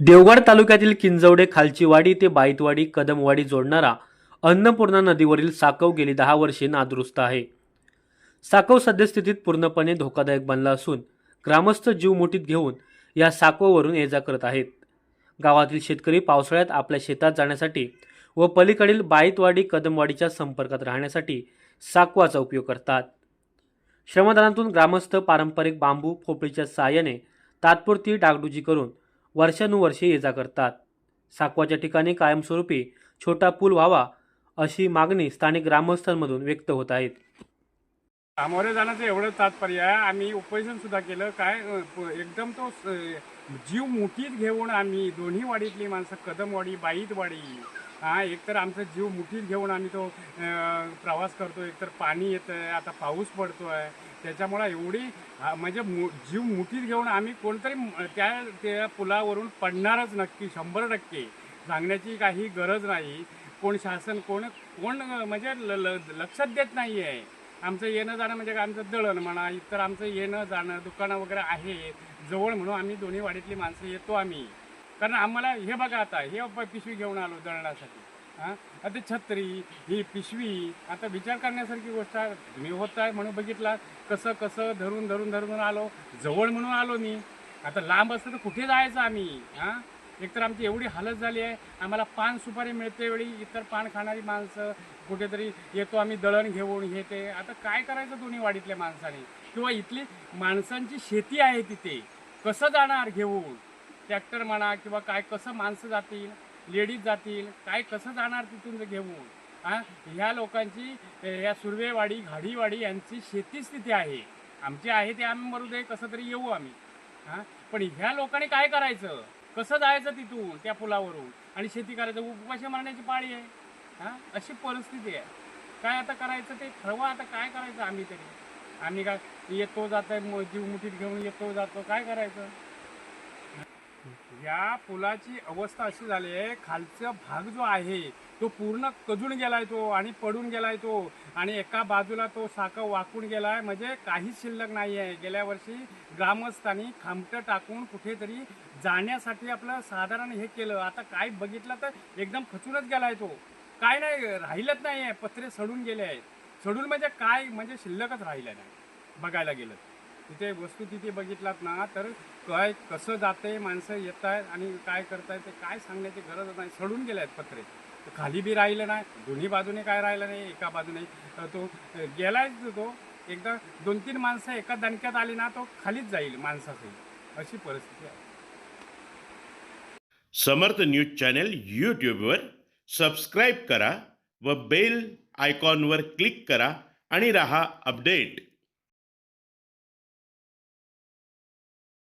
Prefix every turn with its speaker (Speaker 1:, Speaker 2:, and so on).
Speaker 1: देवगड तालुक्यातील किंजवडे खालचीवाडी ते बाईतवाडी कदमवाडी जोडणारा अन्नपूर्णा नदीवरील साकव गेली दहा वर्षे नादुरुस्त आहे. साकव सद्यस्थितीत पूर्णपणे धोकादायक बनला असून ग्रामस्थ जीव मुठीत घेऊन या साकववरून ये जा करत आहेत. गावातील शेतकरी पावसाळ्यात आपल्या शेतात जाण्यासाठी व पलीकडील बाईतवाडी कदमवाडीच्या संपर्कात राहण्यासाठी साकवाचा उपयोग करतात. श्रमदानातून ग्रामस्थ पारंपरिक बांबू पोपळीच्या साहाय्याने तात्पुरती डागडुजी करून वर्षानुवर्षे ये जा करतात. साकवाच्या ठिकाणी कायमस्वरूपी छोटा पूल व्हावा अशी मागणी स्थानिक ग्रामस्थांमधून व्यक्त होत आहेत
Speaker 2: सामोरे जाण्याचं एवढं तात्पर्य आहे. आम्ही उपोजन सुद्धा केलं. काय एकदम तो जीव मुठीत घेऊन आम्ही दोन्ही वाडीतली माणसं कदमवाडी बाईतवाडी हा एकतर आमचा जीव मुठीत घेऊन आम्ही तो प्रवास करतो. एकतर पाणी येतं आहे आता पाऊस पडतो आहे. त्याच्यामुळं एवढी हा, म्हणजे मु जीव मुठीत घेऊन आम्ही कोणतरी त्या त्या पुलावरून पडणारच नक्की शंभर टक्के. सांगण्याची काही गरज नाही. कोण शासन कोण कोण म्हणजे ल- ल- लक्षात देत नाही आहे. आमचं येणं जाणं म्हणजे काय? आमचं दळण म्हणा इतर आमचं येणं जाणं दुकानं वगैरे आहे. जवळ म्हणून आम्ही दोन्ही वाडीतली माणसं येतो आम्ही. कारण आम्हाला हे बघा आता हे पिशवी घेऊन आलो दळणासाठी. हां? आता छत्री ही पिशवी आता विचार करण्यासारखी गोष्ट आहे. तुम्ही होत आहे म्हणून बघितला कसं कसं धरून धरून धरून आलो. जवळ म्हणून आलो मी. आता लांब असतं तर कुठे जायचं आम्ही? हां? एकतर आमची एवढी हालत झाली आहे. आम्हाला पान सुपारी मिळते वेळी इतर पान खाणारी माणसं कुठेतरी येतो आम्ही दळण घेऊन हे ते. आता काय करायचं दोन्ही वाडीतल्या माणसाने? किंवा इथली माणसांची शेती आहे तिथे. कसं जाणार घेऊन? ट्रॅक्टर म्हणा किंवा काय कसं माणसं जातील लेडीज जातील काय कसं जाणार तिथून घेऊन? हां? ह्या लोकांची या सुर्वेवाडी घाडीवाडी यांची शेती स्थिती आहे. आमची आहे ते आम्ही मरू दे कसं तरी येऊ आम्ही. हां? पण ह्या लोकांनी काय करायचं? कसं जायचं तिथून त्या पुलावरून? आणि शेती करायचं? उपाशी मारण्याची पाळी आहे. हां? अशी परिस्थिती आहे. काय आता करायचं ते? ठरवा आता काय करायचं आम्ही तरी? आम्ही काय येतो जातो म- जीव मुठीत घेऊन येतो जातो. काय करायचं? या पुलाची अवस्था अशी झाली आहे खालचा भाग जो आहे तो पूर्ण कजून गेलाय तो आणि पडून गेलाय तो आणि एका बाजूला तो साका वाकून गेलाय. म्हणजे काहीच शिल्लक नाही आहे गेल्या वर्षी ग्रामस्थांनी खामटं टाकून कुठेतरी जाण्यासाठी आपलं साधारण हे केलं. आता काय बघितलं तर एकदम खचूनच गेलाय तो. काय नाही राहिलंच नाही आहे पत्रे सडून गेले आहेत. सडून म्हणजे काय? म्हणजे शिल्लकच राहिलं नाही. बघायला गेलं तिथे वस्तू तिथे बघितलात ना तर काय कसं जाते माणसं येत आहेत आणि काय करतायत ते काय सांगण्याची गरज नाही. सडून गेले आहेत पत्रे. तर खाली बी राहिलं नाही दोन्ही बाजूने काय राहिलं नाही एका बाजूने. तो गेलायच तो एकदा दोन तीन माणसं एका दणक्यात आली ना तो खालीच जाईल माणसासही. अशी परिस्थिती आहे.
Speaker 3: समर्थ न्यूज चॅनल यूट्यूबवर सबस्क्राईब करा व बेल आयकॉनवर क्लिक करा आणि रहा अपडेट.